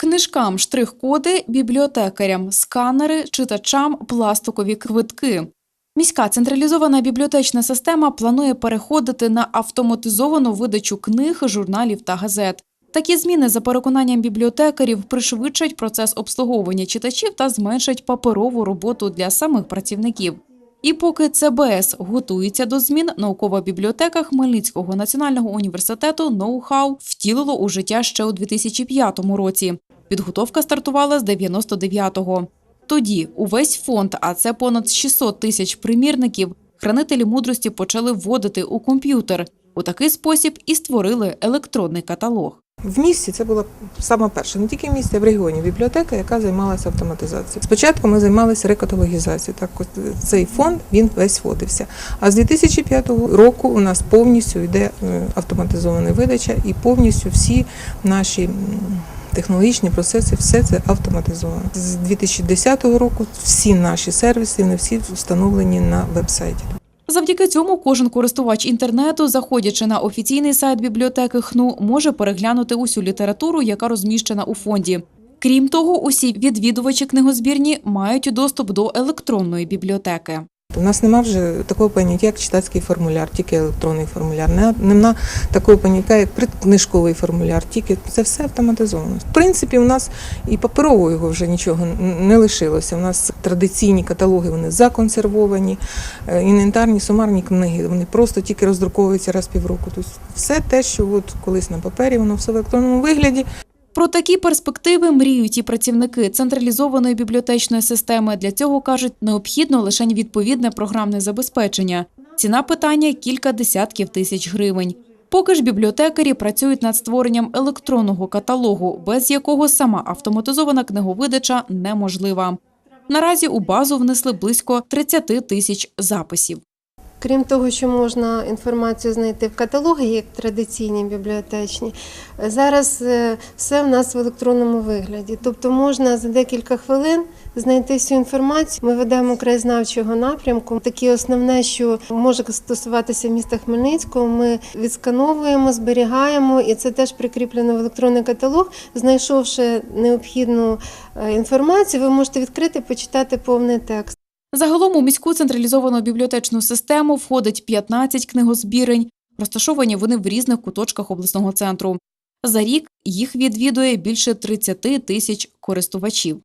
Книжкам штрих-коди, бібліотекарям, сканери, читачам, пластикові квитки. Міська централізована бібліотечна система планує переходити на автоматизовану видачу книг, журналів та газет. Такі зміни, за переконанням бібліотекарів, пришвидшать процес обслуговування читачів та зменшать паперову роботу для самих працівників. І поки ЦБС готується до змін, наукова бібліотека Хмельницького національного університету ноу-хау втілило у життя ще у 2005 році. Підготовка стартувала з 99-го. Тоді увесь фонд, а це понад 600 тисяч примірників, хранителі мудрості почали вводити у комп'ютер. У такий спосіб і створили електронний каталог. В місті це була сама перша, не тільки в місті, а в регіоні бібліотека, яка займалася автоматизацією. Спочатку ми займалися рекаталогізацією. Так, цей фонд він весь вводився. А з 2005 року у нас повністю йде е, автоматизована видача і повністю всі наші. Технологічні процеси, все це автоматизовано. З 2010 року всі наші сервіси, вони всі встановлені на веб-сайті. Завдяки цьому кожен користувач інтернету, заходячи на офіційний сайт бібліотеки ХНУ, може переглянути усю літературу, яка розміщена у фонді. Крім того, усі відвідувачі книгозбірні мають доступ до електронної бібліотеки. У нас нема вже такого поняття, як читацький формуляр, тільки електронний формуляр. Не- Нема такого поняття, як предкнижковий формуляр, тільки це все автоматизовано. В принципі, у нас і паперового його вже нічого не лишилося. У нас традиційні каталоги вони законсервовані, е, інвентарні, сумарні книги, вони просто тільки роздруковуються раз півроку. Тобто все те, що от колись на папері, воно все в електронному вигляді. Про такі перспективи мріють і працівники централізованої бібліотечної системи. Для цього кажуть, необхідно лише відповідне програмне забезпечення. Ціна питання кілька десятків тисяч гривень. Поки ж бібліотекарі працюють над створенням електронного каталогу, без якого сама автоматизована книговидача неможлива. Наразі у базу внесли близько 30 тисяч записів. Крім того, що можна інформацію знайти в каталогі, як традиційні бібліотечні, зараз е, все в нас в електронному вигляді. Тобто можна за декілька хвилин знайти всю інформацію. Ми ведемо краєзнавчого напрямку. Таке основне, що може стосуватися міста Хмельницького, ми відскановуємо, зберігаємо, і це теж прикріплено в електронний каталог. Знайшовши необхідну е, інформацію, ви можете відкрити, почитати повний текст. Загалом у міську централізовану бібліотечну систему входить 15 книгозбірень. Розташовані вони в різних куточках обласного центру. За рік їх відвідує більше 30 тисяч користувачів.